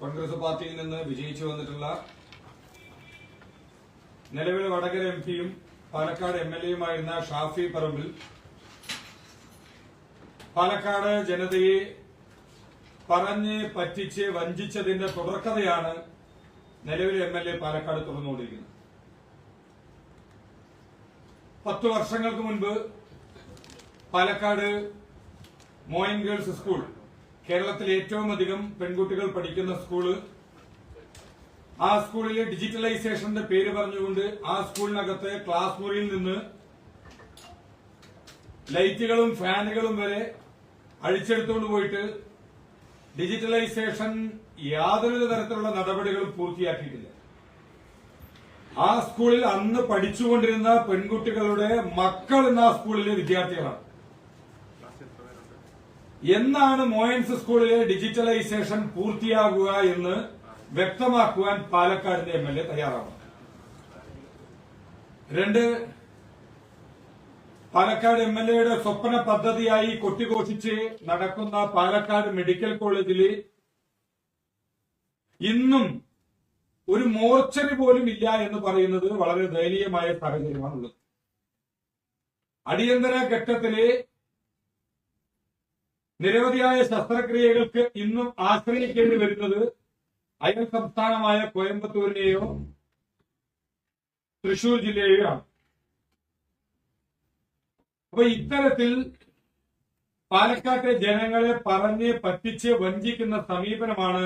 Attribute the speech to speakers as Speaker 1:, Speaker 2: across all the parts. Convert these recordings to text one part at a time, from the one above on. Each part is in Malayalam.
Speaker 1: കോൺഗ്രസ് പാർട്ടിയിൽ നിന്ന് വിജയിച്ചു വന്നിട്ടുള്ള നിലവിൽ വടകര എം പിയും പാലക്കാട് എം എൽ എയുമായിരുന്ന ഷാഫി പറമ്പിൽ പാലക്കാട് ജനതയെ പറഞ്ഞ് പറ്റിച്ച് വഞ്ചിച്ചതിന്റെ തുടർക്കഥയാണ് നിലവിലെ എം എൽ എ പാലക്കാട് തുറന്നുകൊണ്ടിരിക്കുന്നത്. പത്ത് വർഷങ്ങൾക്ക് മുൻപ് പാലക്കാട് മോയിൻ ഗേൾസ് സ്കൂൾ കേരളത്തിൽ ഏറ്റവും അധികം പെൺകുട്ടികൾ പഠിക്കുന്ന സ്കൂൾ. ആ സ്കൂളിലെ ഡിജിറ്റലൈസേഷന്റെ പേര് പറഞ്ഞുകൊണ്ട് ആ സ്കൂളിനകത്ത് ക്ലാസ് മുറിയിൽ നിന്ന് ലൈറ്റുകളും ഫാനുകളും വരെ അഴിച്ചെടുത്തുകൊണ്ട് പോയിട്ട് ഡിജിറ്റലൈസേഷൻ യാതൊരു തരത്തിലുള്ള നടപടികളും പൂർത്തിയാക്കിയിട്ടില്ല. ആ സ്കൂളിൽ അന്ന് പഠിച്ചുകൊണ്ടിരുന്ന പെൺകുട്ടികളുടെ മക്കൾ ഇന്ന് ആ സ്കൂളിലെ വിദ്യാർത്ഥികളാണ്. എന്നാണ് മോയൻസ് സ്കൂളിലെ ഡിജിറ്റലൈസേഷൻ പൂർത്തിയാകുക എന്ന് വ്യക്തമാക്കുവാൻ പാലക്കാടിന്റെ എം എൽ എ തയ്യാറാവണം. രണ്ട് പാലക്കാട് എം എൽ എയുടെ സ്വപ്ന പദ്ധതിയായി കൊട്ടിഘോഷിച്ച് നടക്കുന്ന പാലക്കാട് മെഡിക്കൽ കോളേജിൽ ഇന്നും ഒരു മോർച്ചറി പോലും ഇല്ല എന്ന് പറയുന്നത് വളരെ ദയനീയമായ സാഹചര്യമാണുള്ളത്. അടിയന്തര ഘട്ടത്തിൽ നിരവധിയായ ശസ്ത്രക്രിയകൾക്ക് ഇന്നും ആശ്രയിക്കേണ്ടി വരുന്നത് അയൽ സംസ്ഥാനമായ കോയമ്പത്തൂരിനെയോ തൃശൂർ ജില്ലയെയോ ആണ്. അപ്പൊ ഇത്തരത്തിൽ പാലക്കാട്ടെ ജനങ്ങളെ പറഞ്ഞ് പറ്റിച്ച് വഞ്ചിക്കുന്ന സമീപനമാണ്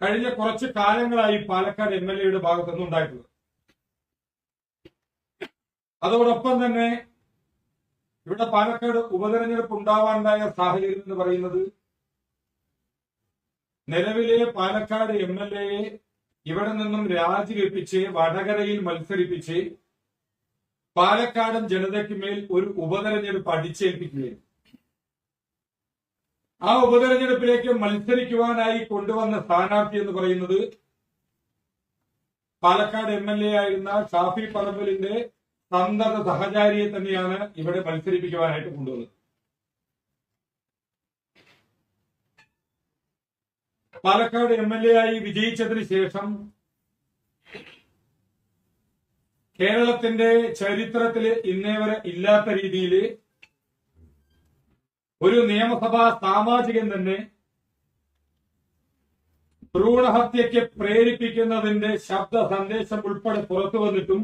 Speaker 1: കഴിഞ്ഞ കുറച്ച് കാലങ്ങളായി പാലക്കാട് എം എൽ എയുടെ ഭാഗത്തുനിന്ന് ഉണ്ടായിട്ടുള്ളത്. അതോടൊപ്പം തന്നെ ഇവിടെ പാലക്കാട് ഉപതെരഞ്ഞെടുപ്പ് ഉണ്ടാവാനുണ്ടായ സാഹചര്യം എന്ന് പറയുന്നത് നിലവിലെ പാലക്കാട് എം എൽ എയെ ഇവിടെ നിന്നും രാജിവെപ്പിച്ച് വടകരയിൽ മത്സരിപ്പിച്ച് പാലക്കാടൻ ജനതയ്ക്ക് മേൽ ഒരു ഉപതെരഞ്ഞെടുപ്പ് അടിച്ചേൽപ്പിക്കുകയും ആ ഉപതെരഞ്ഞെടുപ്പിലേക്ക് മത്സരിക്കുവാനായി കൊണ്ടുവന്ന സ്ഥാനാർത്ഥി എന്ന് പറയുന്നത് പാലക്കാട് എം എൽ എ ആയിരുന്ന ഷാഫി പറമ്പലിന്റെ സന്തത സഹചാരിയെ തന്നെയാണ് ഇവിടെ മത്സരിപ്പിക്കുവാനായിട്ട് കൊണ്ടുവന്നത്. പാലക്കാട് എം എൽ എ ആയി വിജയിച്ചതിന് ശേഷം കേരളത്തിന്റെ ചരിത്രത്തിൽ ഇന്നേവരെ ഇല്ലാത്ത രീതിയിൽ ഒരു നിയമസഭാ സാമാജികൻ തന്നെ ഭ്രൂണഹത്യക്ക് പ്രേരിപ്പിക്കുന്നതിന്റെ ശബ്ദ സന്ദേശം ഉൾപ്പെടെ പുറത്തു വന്നിട്ടും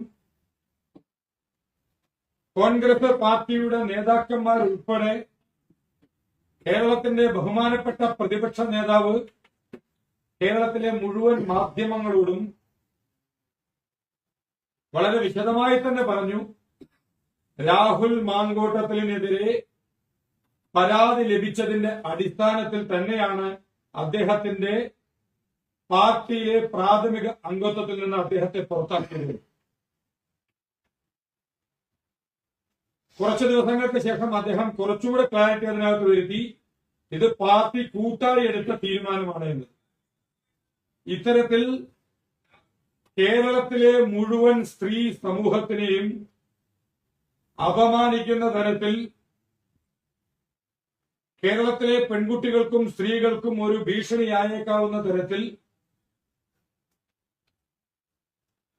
Speaker 1: കോൺഗ്രസ് പാർട്ടിയുടെ നേതാക്കന്മാർ ഉൾപ്പെടെ കേരളത്തിന്റെ ബഹുമാനപ്പെട്ട പ്രതിപക്ഷ നേതാവ് കേരളത്തിലെ മുഴുവൻ മാധ്യമങ്ങളോടും വളരെ വിശദമായി തന്നെ പറഞ്ഞു രാഹുൽ മാങ്കോട്ടത്തിനെതിരെ പരാതി ലഭിച്ചതിന്റെ അടിസ്ഥാനത്തിൽ തന്നെയാണ് അദ്ദേഹത്തിന്റെ പാർട്ടിയിലെ പ്രാഥമിക അംഗത്വത്തിൽ നിന്ന് അദ്ദേഹത്തെ പുറത്താക്കിയത്. കുറച്ചു ദിവസങ്ങൾക്ക് ശേഷം അദ്ദേഹം കുറച്ചുകൂടെ ക്ലാരിറ്റി അതിനകത്ത് വരുത്തി. ഇത് പാർട്ടി കൂട്ടായി എടുത്ത തീരുമാനമാണ് എന്ന്. ഇത്തരത്തിൽ കേരളത്തിലെ മുഴുവൻ സ്ത്രീ സമൂഹത്തിനെയും അപമാനിക്കുന്ന തരത്തിൽ കേരളത്തിലെ പെൺകുട്ടികൾക്കും സ്ത്രീകൾക്കും ഒരു ഭീഷണിയായേക്കാവുന്ന തരത്തിൽ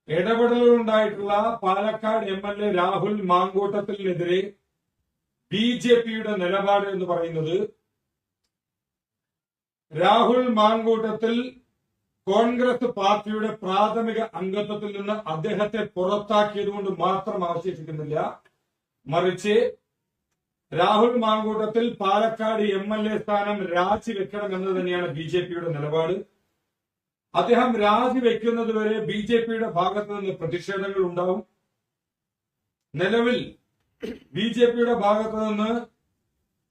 Speaker 1: ഇടപെടലുണ്ടായിട്ടുള്ള Palakkad M L A Rahul മാങ്കൂട്ടത്തിനെതിരെ B J പിയുടെ നിലപാട് എന്ന് പറയുന്നത് രാഹുൽ മാങ്കൂട്ടത്തിൽ കോൺഗ്രസ് പാർട്ടിയുടെ പ്രാഥമിക അംഗത്വത്തിൽ നിന്ന് അദ്ദേഹത്തെ പുറത്താക്കിയത് കൊണ്ട് മാത്രം അവശേഷിക്കുന്നില്ല. മറിച്ച് Rahul Mankoottathil Palakkad M L A സ്ഥാനം രാജിവെക്കണം എന്ന് തന്നെയാണ് ബി ജെ പിയുടെ നിലപാട്. അദ്ദേഹം രാജിവെക്കുന്നത് വരെ ബി ജെ പിയുടെ ഭാഗത്ത് നിന്ന് പ്രതിഷേധങ്ങൾ ഉണ്ടാവും. നിലവിൽ ബി ജെ പിയുടെ ഭാഗത്ത് നിന്ന്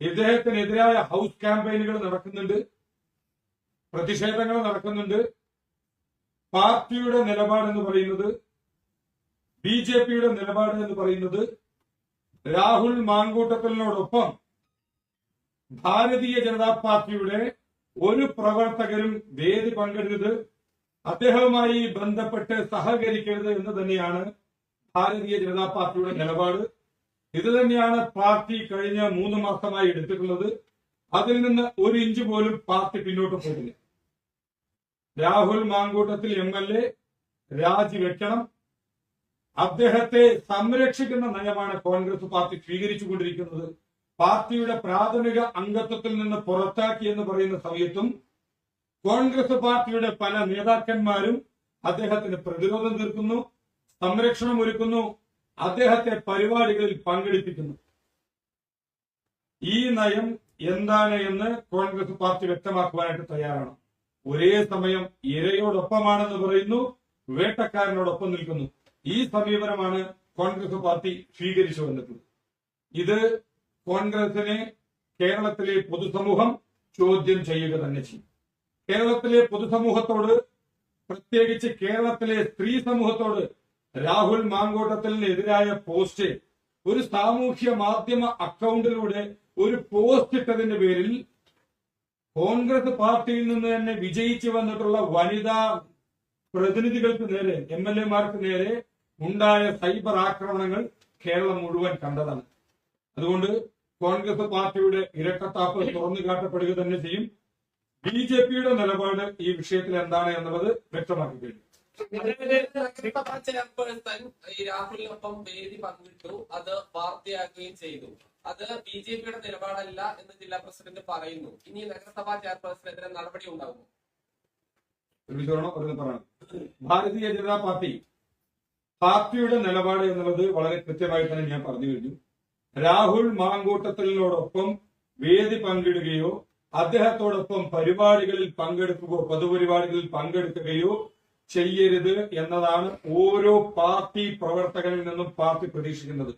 Speaker 1: ഇദ്ദേഹത്തിനെതിരായ ഹൗസ് ക്യാമ്പയിനുകൾ നടക്കുന്നുണ്ട്. പ്രതിഷേധങ്ങൾ നടക്കുന്നുണ്ട്. പാർട്ടിയുടെ നിലപാട് എന്ന് പറയുന്നത് ബി ജെ പിയുടെ നിലപാട് എന്ന് പറയുന്നത് രാഹുൽ മാങ്കൂട്ടത്തലിനോടൊപ്പം ഭാരതീയ ജനതാ പാർട്ടിയുടെ ഒരു പ്രവർത്തകരും വേദി പങ്കെടുക്കരുത് അദ്ദേഹവുമായി ബന്ധപ്പെട്ട് സഹകരിക്കരുത് എന്ന് തന്നെയാണ് ഭാരതീയ ജനതാ പാർട്ടിയുടെ നിലപാട്. ഇത് തന്നെയാണ് പാർട്ടി കഴിഞ്ഞ മൂന്ന് മാസമായി എടുത്തിട്ടുള്ളത്. അതിൽ നിന്ന് ഒരു ഇഞ്ച് പോലും പാർട്ടി പിന്നോട്ട് പോയില്ല Rahul Mankoottathil M L A രാജിവെക്കണം അദ്ദേഹത്തെ സംരക്ഷിക്കുന്ന നയമാണ് കോൺഗ്രസ് പാർട്ടി സ്വീകരിച്ചുകൊണ്ടിരിക്കുന്നത്. പാർട്ടിയുടെ പ്രാഥമിക അംഗത്വത്തിൽ നിന്ന് പുറത്താക്കി എന്ന് പറയുന്ന സമയത്തും കോൺഗ്രസ് പാർട്ടിയുടെ പല നേതാക്കന്മാരും അദ്ദേഹത്തിന് പ്രതിരോധം തീർക്കുന്നു സംരക്ഷണം ഒരുക്കുന്നു അദ്ദേഹത്തെ പരിപാടികളിൽ പങ്കെടുപ്പിക്കുന്നു. ഈ നയം എന്താണ് എന്ന് കോൺഗ്രസ് പാർട്ടി വ്യക്തമാക്കുവാനായിട്ട് തയ്യാറാണ്. ഒരേ സമയം ഇരയോടൊപ്പമാണെന്ന് പറയുന്നു വേട്ടക്കാരനോടൊപ്പം നിൽക്കുന്നു. ഈ സമീപനമാണ് കോൺഗ്രസ് പാർട്ടി സ്വീകരിച്ചു വന്നിട്ടുള്ളത്. ഇത് കോൺഗ്രസിനെ കേരളത്തിലെ പൊതുസമൂഹം ചോദ്യം ചെയ്യുക തന്നെ ചെയ്യും. കേരളത്തിലെ പൊതുസമൂഹത്തോട് പ്രത്യേകിച്ച് കേരളത്തിലെ സ്ത്രീ സമൂഹത്തോട് രാഹുൽ മാങ്കോട്ടത്തിനെതിരായ പോസ്റ്റ് ഒരു സാമൂഹ്യ മാധ്യമ അക്കൗണ്ടിലൂടെ ഒരു പോസ്റ്റ് ഇട്ടതിന്റെ പേരിൽ കോൺഗ്രസ് പാർട്ടിയിൽ നിന്ന് തന്നെ വിജയിച്ചു വന്നിട്ടുള്ള വനിതാ പ്രതിനിധികൾക്ക് നേരെ എം എൽ എമാർക്ക് നേരെ ഉണ്ടായ സൈബർ ആക്രമണങ്ങൾ കേരളം മുഴുവൻ കണ്ടതാണ്. അതുകൊണ്ട് കോൺഗ്രസ് പാർട്ടിയുടെ ഇരട്ടത്താപ്പ് തുറന്നു കാട്ടപ്പെടുക തന്നെ ചെയ്യും. ബി ജെ പിയുടെ നിലപാട് ഈ വിഷയത്തിൽ എന്താണ് എന്നുള്ളത് വ്യക്തമാക്കി കഴിഞ്ഞു.
Speaker 2: രാഹുലിനൊപ്പം വേദി പങ്കിട്ടു അത് വാർത്തയാക്കുകയും ചെയ്തു. അത് ബി ജെ പിയുടെ നിലപാടല്ല എന്ന് ജില്ലാ പ്രസിഡന്റ് പറയുന്നു. ഇനി നഗരസഭാ ചെയർപേഴ്സണെതിരെ നടപടി ഉണ്ടാകുമോ?
Speaker 1: ഭാരതീയ ജനതാ പാർട്ടി പാർട്ടിയുടെ നിലപാട് എന്നുള്ളത് വളരെ കൃത്യമായി തന്നെ ഞാൻ പറഞ്ഞു കഴിഞ്ഞു. രാഹുൽ മാങ്കൂട്ടത്തിനോടൊപ്പം വേദി പങ്കിടുകയോ അദ്ദേഹത്തോടൊപ്പം പരിപാടികളിൽ പങ്കെടുക്കുകയോ പൊതുപരിപാടികളിൽ പങ്കെടുക്കുകയോ ചെയ്യരുത് എന്നതാണ് ഓരോ പാർട്ടി പ്രവർത്തകനിൽ നിന്നും പാർട്ടി പ്രതീക്ഷിക്കുന്നത്.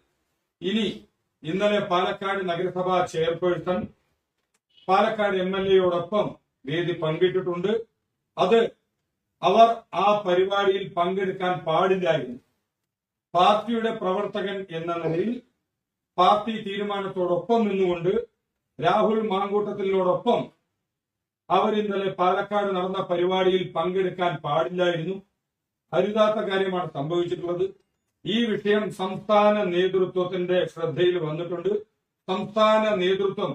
Speaker 1: ഇനി ഇന്നലെ പാലക്കാട് നഗരസഭാ ചെയർപേഴ്സൺ പാലക്കാട് എം എൽ എയോടൊപ്പം വേദി പങ്കിട്ടിട്ടുണ്ട്. അത് അവർ ആ പരിപാടിയിൽ പങ്കെടുക്കാൻ പാടില്ലായിരുന്നു. പാർട്ടിയുടെ പ്രവർത്തകൻ എന്ന നിലയിൽ പാർട്ടി തീരുമാനത്തോടൊപ്പം നിന്നുകൊണ്ട് രാഹുൽ മാങ്കൂട്ടത്തിനോടൊപ്പം അവർ ഇന്നലെ പാലക്കാട് നടന്ന പരിപാടിയിൽ പങ്കെടുക്കാൻ പാടില്ലായിരുന്നു. അരുതാത്ത കാര്യമാണ് സംഭവിച്ചിട്ടുള്ളത്. ഈ വിഷയം സംസ്ഥാന നേതൃത്വത്തിന്റെ ശ്രദ്ധയിൽ വന്നിട്ടുണ്ട്. സംസ്ഥാന നേതൃത്വം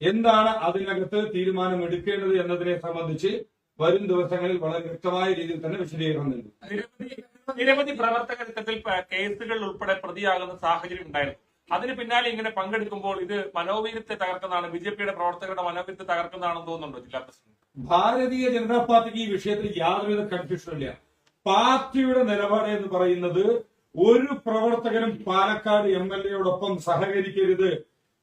Speaker 1: എന്താണ് അതിനകത്ത് തീരുമാനമെടുക്കേണ്ടത് എന്നതിനെ സംബന്ധിച്ച് വരും ദിവസങ്ങളിൽ വളരെ വ്യക്തമായ രീതിയിൽ തന്നെ വിശദീകരണം നൽകും
Speaker 3: നിരവധി പ്രവർത്തകർക്കത്തിൽ കേസുകൾ ഉൾപ്പെടെ പ്രതിയാകുന്ന സാഹചര്യം ഉണ്ടായിരുന്നു. അതിന് പിന്നാലെ ഇങ്ങനെ പങ്കെടുക്കുമ്പോൾ ഇത് മനോവീര്യത്തെ തകർക്കുന്നതാണ് ബി ജെ പിയുടെ പ്രവർത്തകരുടെ മനോവീര്യത്തെ തകർക്കുന്നതാണെന്ന് തോന്നുന്നുണ്ടോ ജില്ലാ പ്രസിഡന്റ്?
Speaker 1: ഭാരതീയ ജനതാ പാർട്ടിക്ക് ഈ വിഷയത്തിൽ യാതൊരുവിധ കൺഫ്യൂഷനും ഇല്ല. പാർട്ടിയുടെ നിലപാട് എന്ന് പറയുന്നത് ഒരു പ്രവർത്തകനും പാലക്കാട് എം എൽ എയോടൊപ്പം സഹകരിക്കരുത്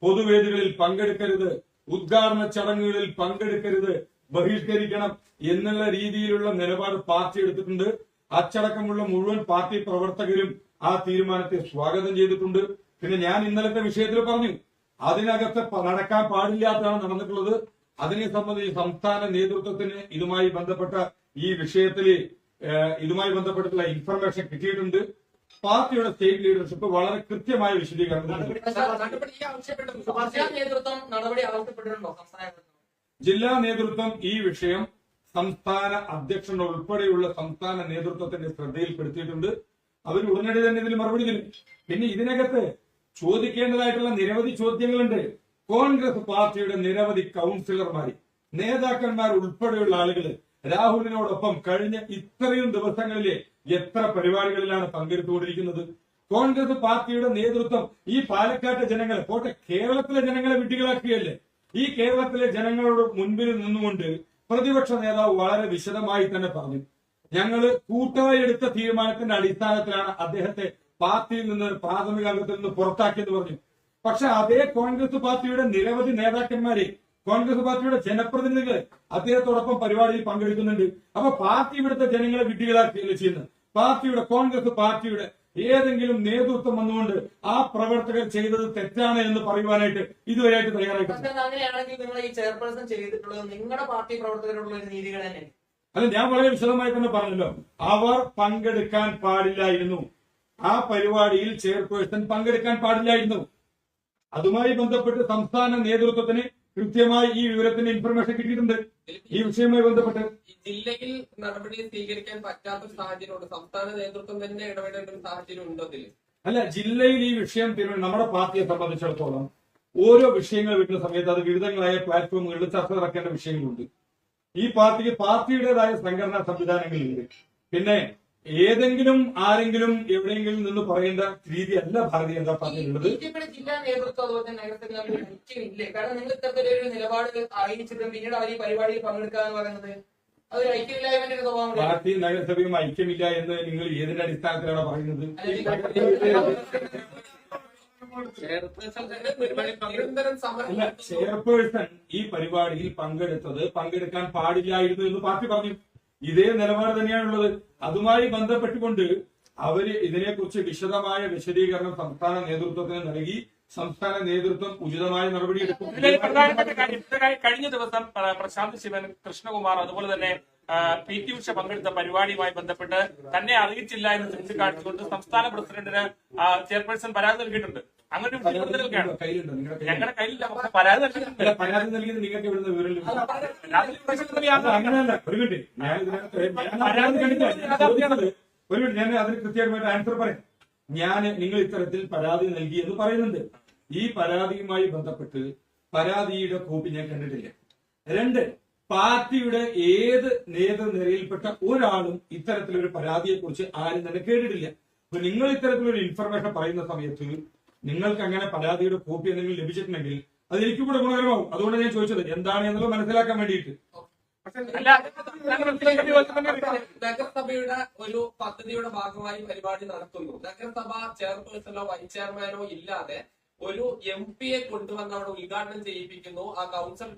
Speaker 1: പൊതുവേദികളിൽ പങ്കെടുക്കരുത് ഉദ്ഘാടന ചടങ്ങുകളിൽ പങ്കെടുക്കരുത് ബഹിഷ്കരിക്കണം എന്നുള്ള രീതിയിലുള്ള നിലപാട് പാർട്ടി എടുത്തിട്ടുണ്ട്. അച്ചടക്കമുള്ള മുഴുവൻ പാർട്ടി പ്രവർത്തകരും ആ തീരുമാനത്തെ സ്വാഗതം ചെയ്തിട്ടുണ്ട്. പിന്നെ ഞാൻ ഇന്നലത്തെ വിഷയത്തിൽ പറഞ്ഞു അതിനകത്ത് നടക്കാൻ പാടില്ലാത്തതാണ് നടന്നിട്ടുള്ളത്. അതിനെ സംബന്ധിച്ച് സംസ്ഥാന നേതൃത്വത്തിന് ഇതുമായി ബന്ധപ്പെട്ട ഈ വിഷയത്തിൽ ഇതുമായി ബന്ധപ്പെട്ടിട്ടുള്ള ഇൻഫർമേഷൻ കിട്ടിയിട്ടുണ്ട്. പാർട്ടിയുടെ സ്റ്റേറ്റ് ലീഡർഷിപ്പ് വളരെ കൃത്യമായ വിശദീകരണം ജില്ലാ നേതൃത്വം ഈ വിഷയം സംസ്ഥാന അധ്യക്ഷൻ ഉൾപ്പെടെയുള്ള സംസ്ഥാന നേതൃത്വത്തിന്റെ ശ്രദ്ധയിൽപ്പെടുത്തിയിട്ടുണ്ട്. അവർ ഉടനടി തന്നെ ഇതിൽ മറുപടി തരും. പിന്നെ ഇതിനകത്ത് ചോദിക്കേണ്ടതായിട്ടുള്ള നിരവധി ചോദ്യങ്ങളുണ്ട്. കോൺഗ്രസ് പാർട്ടിയുടെ നിരവധി കൗൺസിലർമാർ നേതാക്കന്മാർ ഉൾപ്പെടെയുള്ള ആളുകൾ രാഹുലിനോടൊപ്പം കഴിഞ്ഞ ഇത്രയും ദിവസങ്ങളിലെ എത്ര പരിപാടികളിലാണ് പങ്കെടുത്തുകൊണ്ടിരിക്കുന്നത്? കോൺഗ്രസ് പാർട്ടിയുടെ നേതൃത്വം ഈ പാലക്കാട്ടെ ജനങ്ങളെ പോട്ടെ കേരളത്തിലെ ജനങ്ങളെ വിഡ്ഢികളാക്കുകയല്ലേ? ഈ കേരളത്തിലെ ജനങ്ങളോട് മുൻപിൽ നിന്നുകൊണ്ട് പ്രതിപക്ഷ നേതാവ് വളരെ വിശദമായി തന്നെ പറഞ്ഞു. ഞങ്ങൾ കൂട്ടായി എടുത്ത തീരുമാനത്തിന്റെ അടിസ്ഥാനത്തിലാണ് അദ്ദേഹത്തെ പാർട്ടിയിൽ നിന്ന് പ്രാഥമിക അംഗത്തിൽ നിന്ന് പുറത്താക്കിയെന്ന് പറഞ്ഞു. പക്ഷെ അതേ കോൺഗ്രസ് പാർട്ടിയുടെ നിരവധി നേതാക്കന്മാരെ കോൺഗ്രസ് പാർട്ടിയുടെ ജനപ്രതിനിധികൾ അദ്ദേഹത്തോടൊപ്പം പരിപാടിയിൽ പങ്കെടുക്കുന്നുണ്ട്. അപ്പൊ പാർട്ടി ഇവിടുത്തെ ജനങ്ങളെ വിഡ്ഢികളാക്കുകയല്ലേ ചെയ്യുന്നത്? പാർട്ടിയുടെ കോൺഗ്രസ് പാർട്ടിയുടെ ഏതെങ്കിലും നേതൃത്വം വന്നുകൊണ്ട് ആ പ്രവർത്തകർ ചെയ്തത് തെറ്റാണ് എന്ന് പറയുവാനായിട്ട് ഇതുവരെയായിട്ട് തയ്യാറായിട്ടുണ്ട്
Speaker 4: അങ്ങനെയാണെങ്കിൽ നിങ്ങൾ ഈ ചെയർപേഴ്സൺ ചെയ്തിട്ടുള്ളത് നിങ്ങളുടെ പാർട്ടി പ്രവർത്തകരോടുള്ള ഒരു നീതികൾ തന്നെ
Speaker 1: അല്ല ഞാൻ വളരെ വിശദമായി തന്നെ പറഞ്ഞല്ലോ. അവർ പങ്കെടുക്കാൻ പാടില്ലായിരുന്നു. ആ പരിപാടിയിൽ ചെയർപേഴ്സൺ പങ്കെടുക്കാൻ പാടില്ലായിരുന്നു. അതുമായി ബന്ധപ്പെട്ട് സംസ്ഥാന നേതൃത്വത്തിന് കൃത്യമായി ഈ വിവരത്തിന്റെ ഇൻഫർമേഷൻ കിട്ടിയിട്ടുണ്ട്. ഈ വിഷയവുമായി ബന്ധപ്പെട്ട്.
Speaker 2: ജില്ലയിൽ നടപടി സ്വീകരിക്കാൻ പറ്റാത്ത സാഹചര്യമുണ്ട്. സംസ്ഥാന നേതൃത്വം തന്നെ ഇടപെടേണ്ട ഒരു സാഹചര്യം ഉണ്ടോ
Speaker 1: അല്ല ജില്ലയിൽ ഈ വിഷയം തീരുമാനം നമ്മുടെ പാർട്ടിയെ സംബന്ധിച്ചിടത്തോളം ഓരോ വിഷയങ്ങൾ വരുന്ന സമയത്ത് അത് വിവിധങ്ങളായ പ്ലാറ്റ്ഫോമുകളിൽ ചർച്ച നടക്കേണ്ട വിഷയങ്ങളുണ്ട്. ഈ പാർട്ടിക്ക് പാർട്ടിയുടേതായ സംഘടനാ സംവിധാനങ്ങളുണ്ട്. പിന്നെ ഏതെങ്കിലും ആരെങ്കിലും എവിടെയെങ്കിലും നിന്ന് പറയേണ്ട രീതിയല്ല ഭാരതീയ ജനതാ പാർട്ടിയിലുള്ളത്.
Speaker 4: ബി ജെ പിയുടെ ജില്ലാ നേതൃത്വം അതുപോലെ തന്നെ നഗരസഭ ഐക്യമില്ലേ കാരണം നിങ്ങൾ ഇത്തരത്തിലൊരു നിലപാട് അറിയിച്ചിട്ടും പിന്നീട് അവർ ഈ പരിപാടിയിൽ പങ്കെടുക്കുക എന്ന് പറയുന്നത് അതൊരു ഒരു സ്വഭാവം.
Speaker 1: പാർട്ടി നഗരസഭയും ഐക്യമില്ല എന്ന് നിങ്ങൾ ഏതിന്റെ അടിസ്ഥാനത്തിലാണ് പറയുന്നത്? ചെയർപേഴ്സൺ ഈ പരിപാടിയിൽ പങ്കെടുത്തത് പങ്കെടുക്കാൻ പാടില്ലായിരുന്നു എന്ന് പാർട്ടി പറഞ്ഞു. ഇതേ നിലപാട് തന്നെയാണുള്ളത്. അതുമായി ബന്ധപ്പെട്ടുകൊണ്ട് അവർ ഇതിനെക്കുറിച്ച് വിശദമായ വിശദീകരണം സംസ്ഥാന നേതൃത്വത്തിന് നൽകി. സംസ്ഥാന നേതൃത്വം ഉചിതമായ
Speaker 3: ഇത് കഴിഞ്ഞ ദിവസം പ്രശാന്ത് ശിവൻ കൃഷ്ണകുമാർ അതുപോലെ തന്നെ പി ടി ഉഷ പങ്കെടുത്ത പരിപാടിയുമായി ബന്ധപ്പെട്ട് തന്നെ അറിയിച്ചില്ല എന്ന് ചൂണ്ടിക്കാണിച്ചുകൊണ്ട് സംസ്ഥാന പ്രസിഡന്റിന് ചെയർപേഴ്സൺ പരാതി നൽകിയിട്ടുണ്ട്. അങ്ങനെ ഒരു ഞങ്ങളുടെ കയ്യിലില്ല. പക്ഷെ പരാതി നൽകിയിട്ടുണ്ട്.
Speaker 1: പരാതി നൽകിയത് നിങ്ങൾക്ക് ഇവിടുന്ന് വിവരം അങ്ങനെയല്ല. ഒരു മിനിറ്റ്. ഞാൻ ഇതിനകത്ത് പരാതി. ഒരു മിനിറ്റ്. ഞാൻ അതിന് കൃത്യമായിട്ട് ആൻസർ പറയാം. ഞാൻ നിങ്ങൾ ഇത്തരത്തിൽ പരാതി നൽകി എന്ന് പറയുന്നുണ്ട്. ഈ പരാതിയുമായി ബന്ധപ്പെട്ട് പരാതിയുടെ കോപ്പി ഞാൻ കണ്ടിട്ടില്ല. രണ്ട് പാർട്ടിയുടെ ഏത് നേതൃനിരയിൽപ്പെട്ട ഒരാളും ഇത്തരത്തിലൊരു പരാതിയെ കുറിച്ച് ആരും തന്നെ കേട്ടിട്ടില്ല. അപ്പൊ നിങ്ങൾ ഇത്തരത്തിലൊരു ഇൻഫർമേഷൻ പറയുന്ന സമയത്ത് നിങ്ങൾക്ക് അങ്ങനെ പരാതിയുടെ കോപ്പി എന്തെങ്കിലും ലഭിച്ചിട്ടുണ്ടെങ്കിൽ അത് എനിക്കും കൂടെ ഗുണകരമാവും. അതുകൊണ്ട് ഞാൻ ചോദിച്ചത് എന്താണ് എന്നുള്ളത് മനസ്സിലാക്കാൻ വേണ്ടിയിട്ട്.
Speaker 2: നഗരസഭയുടെ ഒരു പദ്ധതിയുടെ ഭാഗമായി പരിപാടി നടത്തുന്നു നഗരസഭ ചെയർപേഴ്സണോ വൈസ് ചെയർമാനോ ഇല്ലാതെ ഒരു എം പിയെ കൊണ്ടുവന്ന് അവിടെ ഉദ്ഘാടനം ചെയ്യിപ്പിക്കുന്നു ആ കൗൺസിൽ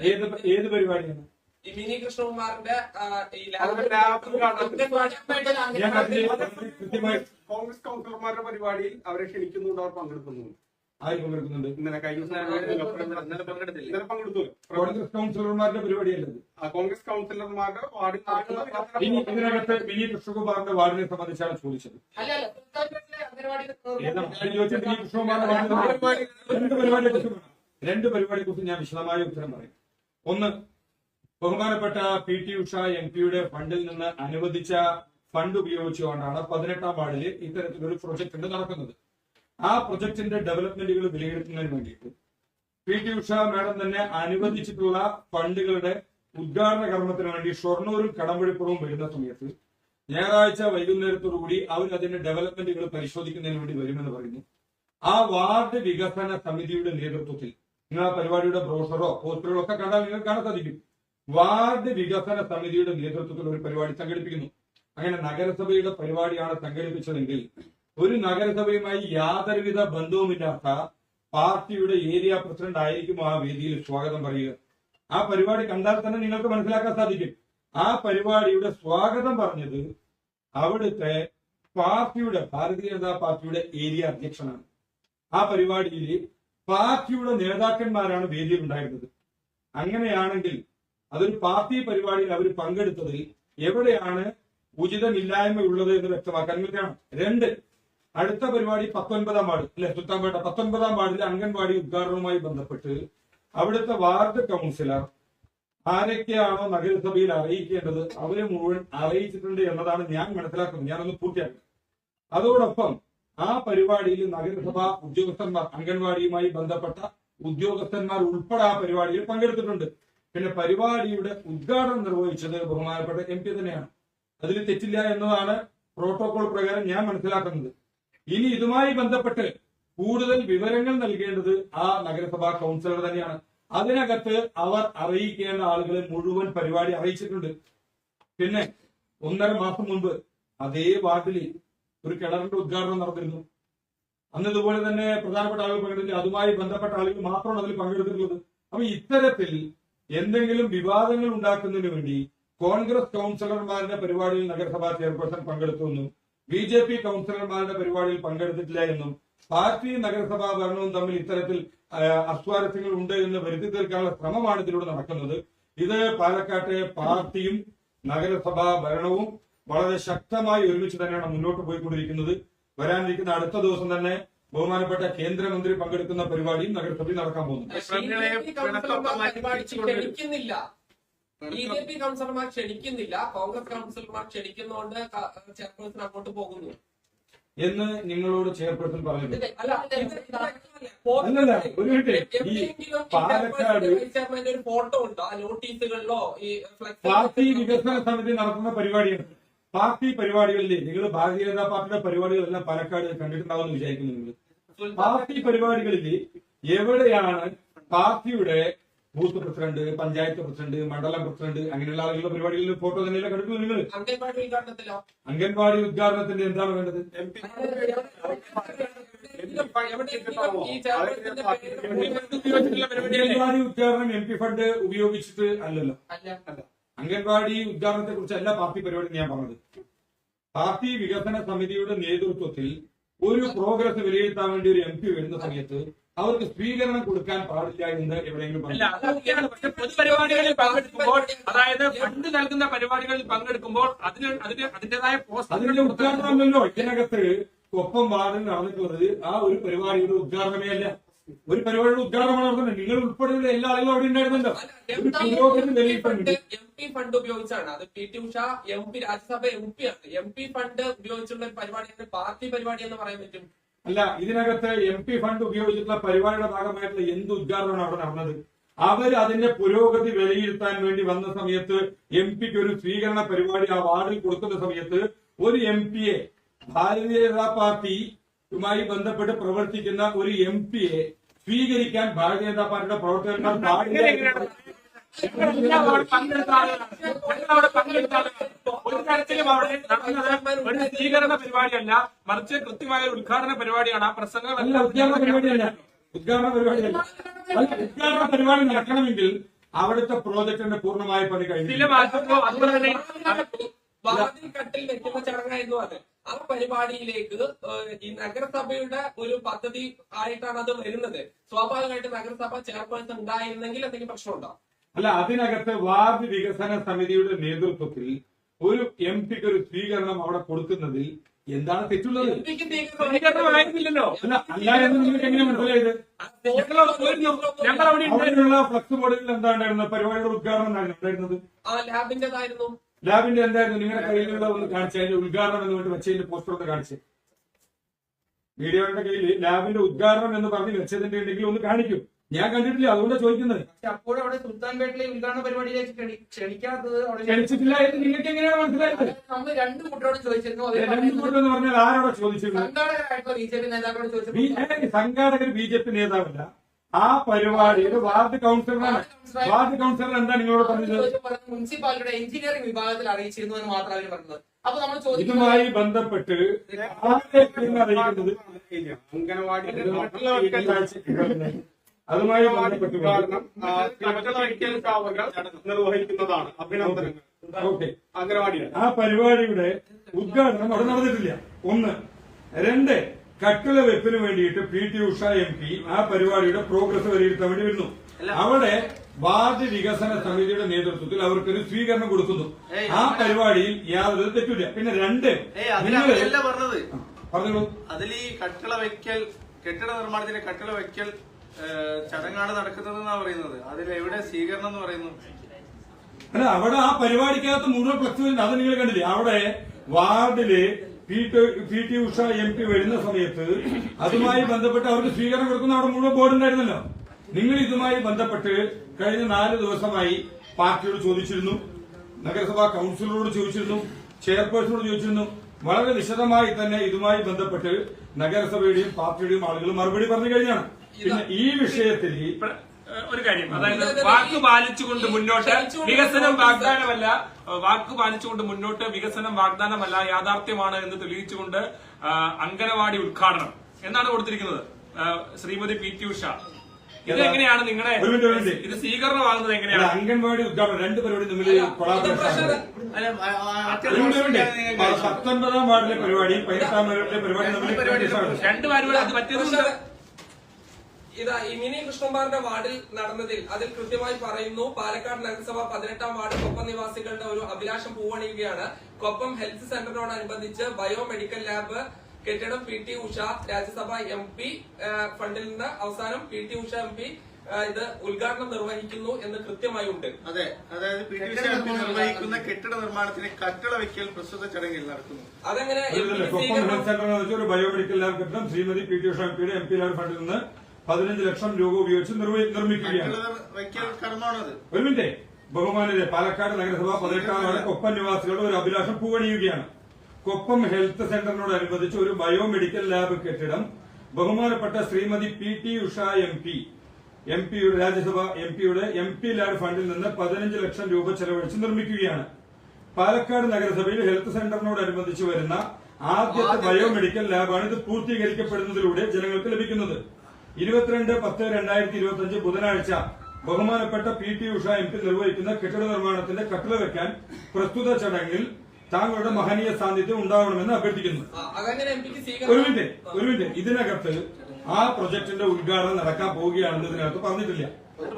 Speaker 1: ഏത് പരിപാടിയാണ്?
Speaker 2: ഈ മിനി കൃഷ്ണകുമാറിന്റെ ഈ
Speaker 5: കോൺഗ്രസ് കൗൺസിലർമാരുടെ പരിപാടിയിൽ അവരെ ക്ഷണിക്കുന്നുണ്ട് അവർ പങ്കെടുക്കുന്നു.
Speaker 1: ആര് പങ്കെടുക്കുന്നുണ്ട്?
Speaker 5: ഇന്നലെ കഴിഞ്ഞ ദിവസം ഇന്നലെ പങ്കെടുത്തു.
Speaker 1: കോൺഗ്രസ് കൗൺസിലർമാരുടെ പരിപാടിയല്ലത്
Speaker 5: കോൺഗ്രസ് കൗൺസിലർമാരുടെ വാർഡിൽ
Speaker 1: ഇനി ഇതിനകത്ത് മിനി കൃഷ്ണകുമാറിന്റെ വാർഡിനെ സംബന്ധിച്ചാണ് ചോദിച്ചത്. മിനി കൃഷ്ണകുമാറിന്റെ വാർഡിനെ രണ്ട് പരിപാടിയെ കുറിച്ച് ഞാൻ വിശദമായ ഉത്തരം പറയും. ഒന്ന് ബഹുമാനപ്പെട്ട പി ടി ഉഷ എം പിയുടെ ഫണ്ടിൽ നിന്ന് അനുവദിച്ച ഫണ്ട് ഉപയോഗിച്ചുകൊണ്ടാണ് പതിനെട്ടാം വാർഡിൽ ഇത്തരത്തിലൊരു പ്രൊജക്ട് നടക്കുന്നത്. ആ പ്രൊജക്ടിന്റെ ഡെവലപ്മെന്റുകൾ വിലയിരുത്തുന്നതിന് വേണ്ടിയിട്ട് പി ടി ഉഷ മാഡം തന്നെ അനുവദിച്ചിട്ടുള്ള ഫണ്ടുകളുടെ ഉദ്ഘാടന കർമ്മത്തിന് വേണ്ടി ഷൊർണൂരും കടമ്പഴിപ്പുറവും വരുന്ന സമയത്ത് ഞായറാഴ്ച വൈകുന്നേരത്തോടുകൂടി അവർ അതിന്റെ ഡെവലപ്മെന്റുകൾ പരിശോധിക്കുന്നതിന് വേണ്ടി വരുമെന്ന് പറയുന്നു. ആ വാർഡ് വികസന സമിതിയുടെ നേതൃത്വത്തിൽ നിങ്ങൾ ആ പരിപാടിയുടെ ബ്രോഷറോ പോസ്റ്ററോ ഒക്കെ കണ്ടാൽ നിങ്ങൾക്ക് കാണാൻ സാധിക്കും. വാർഡ് വികസന സമിതിയുടെ നേതൃത്വത്തിൽ ഒരു പരിപാടി സംഘടിപ്പിക്കുന്നു. അങ്ങനെ നഗരസഭയുടെ പരിപാടിയാണ് സംഘടിപ്പിച്ചതെങ്കിൽ ഒരു നഗരസഭയുമായി യാതൊരുവിധ ബന്ധവുമില്ലാത്ത പാർട്ടിയുടെ ഏരിയ പ്രസിഡന്റ് ആയിരിക്കും ആ വേദിയിൽ? സ്വാഗതം പറയുക. ആ പരിപാടി കണ്ടാൽ തന്നെ നിങ്ങൾക്ക് മനസ്സിലാക്കാൻ സാധിക്കും. ആ പരിപാടിയുടെ സ്വാഗതം പറഞ്ഞത് അവിടുത്തെ പാർട്ടിയുടെ ഭാരതീയ ജനതാ പാർട്ടിയുടെ ഏരിയ അധ്യക്ഷനാണ്. ആ പരിപാടിയിൽ പാർട്ടിയുടെ നേതാക്കന്മാരാണ് വേദിയിൽ ഉണ്ടായിരുന്നത്. അങ്ങനെയാണെങ്കിൽ അതൊരു പാർട്ടി പരിപാടിയിൽ അവർ പങ്കെടുത്തതിൽ എവിടെയാണ് ഉചിതമില്ലായ്മ ഉള്ളത് എന്ന് വ്യക്തമാക്കാൻ വേണ്ടിയാണ്. രണ്ട് അടുത്ത പരിപാടി പത്തൊൻപതാം വാർഡ് അല്ലെ സുൽത്താൻപേട്ട പത്തൊൻപതാം വാർഡിലെ അംഗൻവാടി ഉദ്ഘാടനവുമായി ബന്ധപ്പെട്ട് അവിടുത്തെ വാർഡ് കൗൺസിലർ ആരൊക്കെയാണോ നഗരസഭയിൽ അറിയിക്കേണ്ടത് അവരെ മുഴുവൻ അറിയിച്ചിട്ടുണ്ട് എന്നതാണ് ഞാൻ മനസ്സിലാക്കുന്നത്. ഞാനൊന്ന് പൂർത്തിയാക്കുന്നത് അതോടൊപ്പം ആ പരിപാടിയിൽ നഗരസഭാ ഉദ്യോഗസ്ഥന്മാർ അംഗൻവാടിയുമായി ബന്ധപ്പെട്ട ഉദ്യോഗസ്ഥന്മാർ ഉൾപ്പെടെ ആ പരിപാടിയിൽ പങ്കെടുത്തിട്ടുണ്ട്. പിന്നെ പരിപാടിയുടെ ഉദ്ഘാടനം നിർവഹിച്ചത് ബഹുമാനപ്പെട്ട എം പി തന്നെയാണ്. അതിൽ തെറ്റില്ല എന്നതാണ് പ്രോട്ടോകോൾ പ്രകാരം ഞാൻ മനസ്സിലാക്കുന്നത്. ഇനി ഇതുമായി ബന്ധപ്പെട്ട് കൂടുതൽ വിവരങ്ങൾ നൽകേണ്ടത് ആ നഗരസഭാ കൗൺസിലർ തന്നെയാണ്. അതിനകത്ത് അവർ അറിയിക്കേണ്ട ആളുകളെ മുഴുവൻ പരിപാടി അറിയിച്ചിട്ടുണ്ട്. പിന്നെ ഒന്നര മാസം മുൻപ് അതേ വാർഡിൽ ഒരു കിണറിന്റെ ഉദ്ഘാടനം നടന്നിരുന്നു. അന്ന് ഇതുപോലെ തന്നെ പ്രധാനപ്പെട്ട ആളുകൾ പങ്കെടുത്തില്ല. അതുമായി ബന്ധപ്പെട്ട ആളുകൾ മാത്രമാണ് അതിൽ പങ്കെടുത്തിട്ടുള്ളത്. അപ്പൊ ഇത്തരത്തിൽ എന്തെങ്കിലും വിവാദങ്ങൾ ഉണ്ടാക്കുന്നതിന് വേണ്ടി കോൺഗ്രസ് കൗൺസിലർമാരുടെ പരിപാടിയിൽ നഗരസഭാ ചെയർപേഴ്സൺ പങ്കെടുത്തു എന്നും ബി ജെ പി കൗൺസിലർമാരുടെ പരിപാടിയിൽ പങ്കെടുത്തിട്ടില്ല എന്നും പാർട്ടി നഗരസഭാ ഭരണവും തമ്മിൽ ഇത്തരത്തിൽ അസ്വാരസ്യങ്ങൾ ഉണ്ട് എന്ന് വരുത്തി തീർക്കാനുള്ള ശ്രമമാണ് ഇതിലൂടെ നടക്കുന്നത്. ഇത് പാലക്കാട്ടെ പാർട്ടിയും നഗരസഭാ ഭരണവും വളരെ ശക്തമായി ഒരുമിച്ച് തന്നെയാണ് മുന്നോട്ട് പോയിക്കൊണ്ടിരിക്കുന്നത്. വരാനിരിക്കുന്ന അടുത്ത ദിവസം തന്നെ ബഹുമാനപ്പെട്ട കേന്ദ്രമന്ത്രി പങ്കെടുക്കുന്ന പരിപാടിയും നഗരസഭയിൽ നടക്കാൻ പോകുന്നു.
Speaker 2: ബി ജെ പി കൗൺസിലർമാർ ക്ഷണിക്കുന്നില്ല. കോൺഗ്രസ് കൗൺസിലർമാർ ക്ഷണിക്കുന്നതുകൊണ്ട് ചെയർപേഴ്സൺ അങ്ങോട്ട് പോകുന്നു.
Speaker 1: എന്ന് നിങ്ങളോട് ചെയർപേഴ്സൺ പറഞ്ഞു ഒരു
Speaker 2: ഫോട്ടോ ഉണ്ടോ? ആ നോട്ടീസുകളിലോ ഈ
Speaker 1: പാർട്ടി വികസന സമിതി നടത്തുന്ന പരിപാടിയാണ്. പാർട്ടി പരിപാടികളിൽ നിങ്ങൾ ഭാരതീയ ജനതാ പാർട്ടിയുടെ പരിപാടികളെല്ലാം പാലക്കാട് കണ്ടിട്ടുണ്ടാവുമെന്ന് വിചാരിക്കുന്നു നിങ്ങൾ പാർട്ടി പരിപാടികളിൽ എവിടെയാണ് പാർട്ടിയുടെ ബൂത്ത് പ്രസിഡന്റ് പഞ്ചായത്ത് പ്രസിഡന്റ് മണ്ഡലം പ്രസിഡന്റ് അങ്ങനെയുള്ള ആളുകളുടെ പരിപാടികളിൽ ഫോട്ടോ തന്നെയല്ലേ കണ്ടിട്ടുള്ളത് നിങ്ങൾ
Speaker 2: അംഗൻവാടി ഉദ്ഘാടനത്തിലോ?
Speaker 1: അംഗൻവാടി ഉദ്ഘാടനത്തിന്റെ എന്താണ് വേണ്ടത്? അംഗൻവാടി ഉദ്ഘാടനം എം പി ഫണ്ട് ഉപയോഗിച്ചിട്ട് അല്ലല്ലോ.
Speaker 4: അല്ല.
Speaker 1: അംഗൻവാടി ഉദ്ഘാടനത്തെ കുറിച്ചല്ല പാർട്ടി പരിപാടി ഞാൻ പറഞ്ഞത്. പാർട്ടി വികസന സമിതിയുടെ നേതൃത്വത്തിൽ ഒരു പ്രോഗ്രസ് വിലയിരുത്താൻ വേണ്ടി ഒരു എം പി വരുന്ന സമയത്ത് അവർക്ക് സ്വീകരണം കൊടുക്കാൻ പാടില്ല എന്ന് എവിടെയെങ്കിലും
Speaker 3: പക്ഷെ പൊതുപരിപാടികളിൽ പങ്കെടുക്കുമ്പോൾ അതായത് ഫണ്ട് നൽകുന്ന പരിപാടികളിൽ പങ്കെടുക്കുമ്പോൾ അതിന് അതിന് അതിന്റേതായ
Speaker 1: അതിന്റെ ഉദ്ഘാടനം ഇതിനകത്ത് ഒപ്പം വാർഡിൽ നടന്നിട്ടുള്ളത് ആ ഒരു പരിപാടിയുടെ ഉദ്ഘാടനമേ അല്ല. ഒരു പരിപാടിയുടെ ഉദ്ഘാടനമാണ് നടക്കുന്നത് നിങ്ങൾ ഉൾപ്പെടെയുള്ള എല്ലാ ആളുകളും അവിടെ ഉണ്ടായിരുന്നുണ്ടോ
Speaker 2: എം പി ഫണ്ട് ഉപയോഗിച്ചാണ് അത് P T Usha M P Rajya Sabha M P ആണ് എം പി ഫണ്ട് ഉപയോഗിച്ചുള്ള ഒരു പരിപാടിയാണ് പാർട്ടി പരിപാടി എന്ന് പറയാൻ പറ്റും
Speaker 1: അല്ല ഇതിനകത്ത് എം പി ഫണ്ട് ഉപയോഗിച്ചിട്ടുള്ള പരിപാടിയുടെ ഭാഗമായിട്ടുള്ള എന്ത് ഉദ്ഘാടനമാണ് അവിടെ നടന്നത് അവർ അതിന്റെ പുരോഗതി വിലയിരുത്താൻ വേണ്ടി വന്ന സമയത്ത് എം പിക്ക് ഒരു സ്വീകരണ പരിപാടി ആ വാർഡിൽ കൊടുക്കുന്ന സമയത്ത് ഒരു എം പിയെ ഭാരതീയ ജനതാ പാർട്ടിയുമായി ബന്ധപ്പെട്ട് പ്രവർത്തിക്കുന്ന ഒരു എം പിയെ സ്വീകരിക്കാൻ ഭാരതീയ ജനതാ പാർട്ടിയുടെ പ്രവർത്തകന്മാർ
Speaker 3: ഒരു തരത്തിലും അവിടെ നടന്നത് ഒരു സ്വീകരണ പരിപാടിയല്ല മറിച്ച് കൃത്യമായ ഒരു ഉദ്ഘാടന പരിപാടിയാണ്. ആ പ്രസംഗങ്ങളല്ല
Speaker 1: ഉദ്ഘാടന പരിപാടിയല്ല ഉദ്ഘാടന പരിപാടിയല്ല അല്ല. ഉദ്ഘാടന പരിപാടി നടക്കണമെങ്കിൽ അവിടുത്തെ പ്രോജക്ടിന്റെ പൂർണമായ പണി
Speaker 3: ചില
Speaker 1: കഴിഞ്ഞു
Speaker 3: അതുപോലെ തന്നെ
Speaker 2: കട്ടിൽ വെക്കുന്ന ചടങ്ങായിരുന്നു അത്. ആ പരിപാടിയിലേക്ക് ഈ നഗരസഭയുടെ ഒരു പദ്ധതി ആയിട്ടാണ് അത് വരുന്നത്. സ്വാഭാവികമായിട്ട് നഗരസഭ ചെയർപേഴ്സൺ ഉണ്ടായിരുന്നെങ്കിൽ എന്തെങ്കിലും പ്രശ്നമുണ്ടോ?
Speaker 1: അല്ല അതിനകത്ത് വാർഡ് വികസന സമിതിയുടെ നേതൃത്വത്തിൽ ഒരു എം പിക്ക് ഒരു സ്വീകരണം അവിടെ കൊടുക്കുന്നതിൽ എന്താണ് തെറ്റുള്ളത്? അല്ല എന്ന് നിങ്ങൾക്ക് എങ്ങനെ മനസ്സിലായത്?
Speaker 3: ഞങ്ങൾ
Speaker 1: അവിടെയുള്ള ഫ്ലക്സ് ബോർഡിൽ എന്താണ് ഉണ്ടായിരുന്നത്? പരിപാടിയുടെ ഉദ്ഘാടനം ഉണ്ടായിരുന്നത്?
Speaker 2: ആ ലാബിന്റേതായിരുന്നു
Speaker 1: ലാബിന്റെ എന്തായിരുന്നു? നിങ്ങളുടെ കയ്യിലുള്ള ഒന്ന് കാണിച്ച. അതിന്റെ ഉദ്ഘാടനം എന്ന് പറഞ്ഞിട്ട് വെച്ചതിന്റെ പോസ്റ്റർ ഒന്ന് കാണിച്ച്. മീഡിയയുടെ കയ്യിൽ ലാബിന്റെ ഉദ്ഘാടനം എന്ന് പറഞ്ഞ് വെച്ചതിന്റെ ഉണ്ടെങ്കിൽ ഒന്ന് കാണിക്കും. ഞാൻ കണ്ടിട്ടില്ല അതുകൊണ്ടാണ് ചോദിക്കുന്നത്.
Speaker 4: അപ്പോഴും അവിടെ സുൽത്താൻപേട്ടിലെ ഉദ്ഘാടന പരിപാടിയിലേക്ക് ക്ഷണി- ക്ഷണിക്കാത്തത് അവിടെ
Speaker 1: ക്ഷണിച്ചിട്ടില്ല എന്ന് നിങ്ങൾക്ക് എങ്ങനെയാണ് മനസ്സിലായത്?
Speaker 4: നമ്മൾ രണ്ട് കൂട്ടരോടും ചോദിച്ചിരുന്നു
Speaker 1: എന്ന് പറഞ്ഞാൽ ആരോടെ ചോദിച്ചിരുന്നത്?
Speaker 4: സംഘാടകരായിട്ടുള്ള ബി ജെ പി നേതാക്കളോട്
Speaker 1: ബി-
Speaker 4: ചോദിച്ചപ്പോൾ
Speaker 1: ഏ, സംഘാടകർ ബി ജെ പി നേതാവല്ല. ആ പരിപാടിയുടെ വാർഡ് കൗൺസിലറാണ്. വാർഡ് കൗൺസിലർ എന്താ നിങ്ങളോട് പറഞ്ഞത്?
Speaker 4: മുനിസിപ്പാലിറ്റിയുടെ എഞ്ചിനീയറിംഗ് വിഭാഗത്തിൽ അറിയിച്ചിരുന്നു എന്ന് മാത്രം അവർ പറഞ്ഞത്. അപ്പൊ നമ്മൾ
Speaker 1: ഇതുമായി ബന്ധപ്പെട്ട് അറിയിക്കുന്നത്?
Speaker 5: അംഗനവാടി
Speaker 1: അതുമായി ബന്ധപ്പെട്ട്
Speaker 5: നിർവഹിക്കുന്നതാണ് അഭിനന്ദനങ്ങൾ.
Speaker 1: ഓക്കെ.
Speaker 5: അംഗനവാടിയുടെ.
Speaker 1: ആ പരിപാടിയുടെ ഉദ്ഘാടനം അവിടെ നടന്നിട്ടില്ല. ഒന്ന്. രണ്ട്. കട്ടിള വെപ്പിന് വേണ്ടിയിട്ട് P T Usha M P ആ പരിപാടിയുടെ പ്രോഗ്രസ് വിലയിരുത്താൻ വേണ്ടി വരുന്നു. അവിടെ വാർഡ് വികസന സമിതിയുടെ നേതൃത്വത്തിൽ അവർക്കൊരു സ്വീകരണം കൊടുക്കുന്നു. ആ പരിപാടിയിൽ യാതൊരു തെറ്റില്ല പിന്നെ രണ്ട്
Speaker 6: പറഞ്ഞത്.
Speaker 1: പറഞ്ഞോളൂ.
Speaker 6: അതിൽ ഈ കട്ടിള വെക്കൽ കെട്ടിട നിർമ്മാണത്തിന്റെ കട്ടിള വെക്കൽ ചടങ്ങാണ് ചടങ്ങാണ് നടക്കുന്നതെന്നാ പറയുന്നത്. അതിൽ എവിടെ സ്വീകരണം എന്ന് പറയുന്നു?
Speaker 1: അല്ല അവിടെ ആ പരിപാടിക്കകത്ത് മുഴുവൻ പ്ലസ് അത് നിങ്ങൾ കണ്ടില്ലേ? അവിടെ വാർഡിൽ P T- Usha M P വരുന്ന സമയത്ത് അതുമായി ബന്ധപ്പെട്ട് അവർക്ക് സ്വീകരണം കൊടുക്കുന്ന അവിടെ മുഴുവൻ ബോർഡ് ഉണ്ടായിരുന്നല്ലോ. നിങ്ങൾ ഇതുമായി ബന്ധപ്പെട്ട് കഴിഞ്ഞ നാല് ദിവസമായി പാർട്ടിയോട് ചോദിച്ചിരുന്നു. നഗരസഭാ കൌൺസിലറോട് ചോദിച്ചിരുന്നു. ചെയർപേഴ്സണോട് ചോദിച്ചിരുന്നു. വളരെ വിശദമായി തന്നെ ഇതുമായി ബന്ധപ്പെട്ട് നഗരസഭയുടെയും പാർട്ടിയുടെയും ആളുകൾ മറുപടി പറഞ്ഞു കഴിഞ്ഞാണ്. പിന്നെ ഈ വിഷയത്തിൽ
Speaker 3: ഒരു കാര്യം. അതായത് വാക്ക് പാലിച്ചുകൊണ്ട് മുന്നോട്ട് വികസനം വാഗ്ദാനമല്ല വാക്ക് പാലിച്ചുകൊണ്ട് മുന്നോട്ട് വികസനം വാഗ്ദാനമല്ല യാഥാർത്ഥ്യമാണ് എന്ന് തെളിയിച്ചുകൊണ്ട് അംഗനവാടി അങ്കനവാടി ഉദ്ഘാടനം എന്നാണ് കൊടുത്തിരിക്കുന്നത്. Shrimati P T Usha. ഇത് എങ്ങനെയാണ് നിങ്ങളുടെ. ഇത് സ്വീകരണമാകുന്നത് എങ്ങനെയാണ്?
Speaker 1: അംഗൻവാടി ഉദ്ഘാടനം രണ്ട് പരിപാടി തമ്മിൽ പത്തൊൻപതാം വാർഡിലെ പരിപാടി പതിനെട്ടാം വാർഡിലെ പരിപാടി തമ്മിൽ
Speaker 3: രണ്ട് പരിപാടി അത് മറ്റേതുണ്ട്
Speaker 2: ഇതാ ഈ മിനി കൃഷ്ണകുമാറിന്റെ വാർഡിൽ നടന്നതിൽ അതിൽ കൃത്യമായി പറയുന്നു പാലക്കാട് നഗരസഭ പതിനെട്ടാം വാർഡ് കൊപ്പം നിവാസികളുടെ ഒരു അഭിലാഷം പൂവണിയുകയാണ്. കൊപ്പം ഹെൽത്ത് സെന്ററിനോടനുബന്ധിച്ച് ബയോ മെഡിക്കൽ ലാബ് കെട്ടിടം P T Usha Rajya Sabha M P ഫണ്ടിൽ നിന്ന് അവസാനം P T Usha M P ഇത് ഉദ്ഘാടനം നിർവഹിക്കുന്നു എന്ന് കൃത്യമായി ഉണ്ട്
Speaker 6: അതെ അതായത് പി ടി സി നിർവഹിക്കുന്ന കെട്ടിട നിർമ്മാണത്തിന് കട്ടള വയ്ക്കൽ പ്രസ്തുത ചടങ്ങിൽ നടക്കുന്നു.
Speaker 2: അതെങ്ങനെ എം
Speaker 1: ബയോമെഡിക്കൽ ലാബ് കെട്ടിടം Shrimati P T Usha M പിയുടെ എം പി ലാബ് ഫണ്ടിൽ നിന്ന് പതിനഞ്ച് ലക്ഷം രൂപ ഉപയോഗിച്ച് നിർമ്മിക്കുകയാണ്. ഒരു മിനിറ്റ്. ബഹുമാനരെ പാലക്കാട് നഗരസഭ പതിനെട്ടാം വാർഡ് കൊപ്പം നിവാസികളുടെ ഒരു അഭിലാഷം പൂവണിയുകയാണ്. കൊപ്പം ഹെൽത്ത് സെന്ററിനോടനുബന്ധിച്ച് ഒരു ബയോമെഡിക്കൽ ലാബ് കെട്ടിടം ബഹുമാനപ്പെട്ട Shrimati P T Usha M P. M പിയുടെ രാജ്യസഭ എം പിയുടെ എം പി ലാഡ് ഫണ്ടിൽ നിന്ന് പതിനഞ്ച് ലക്ഷം രൂപ ചെലവഴിച്ച് നിർമ്മിക്കുകയാണ്. പാലക്കാട് നഗരസഭയിൽ ഹെൽത്ത് സെന്ററിനോടനുബന്ധിച്ച് വരുന്ന ആദ്യത്തെ ബയോമെഡിക്കൽ ലാബാണ് ഇത് പൂർത്തീകരിക്കപ്പെടുന്നതിലൂടെ ജനങ്ങൾക്ക് ലഭിക്കുന്നത്. ഇരുപത്തിരണ്ട് പത്ത് രണ്ടായിരത്തി ഇരുപത്തി അഞ്ച് ബുധനാഴ്ച ബഹുമാനപ്പെട്ട P T Usha M P നിർവഹിക്കുന്ന കെട്ടിട നിർമ്മാണത്തിന്റെ കട്ടില വെക്കാൻ പ്രസ്തുത ചടങ്ങിൽ താങ്കളുടെ മഹനീയ സാന്നിധ്യം ഉണ്ടാവണമെന്ന് അഭ്യർത്ഥിക്കുന്നു. ഒരു മിനിറ്റ് ഒരു മിനിറ്റ്. ഇതിനകത്ത് ആ പ്രൊജക്ടിന്റെ ഉദ്ഘാടനം നടക്കാൻ പോവുകയാണെന്ന് ഇതിനകത്ത് പറഞ്ഞിട്ടില്ല.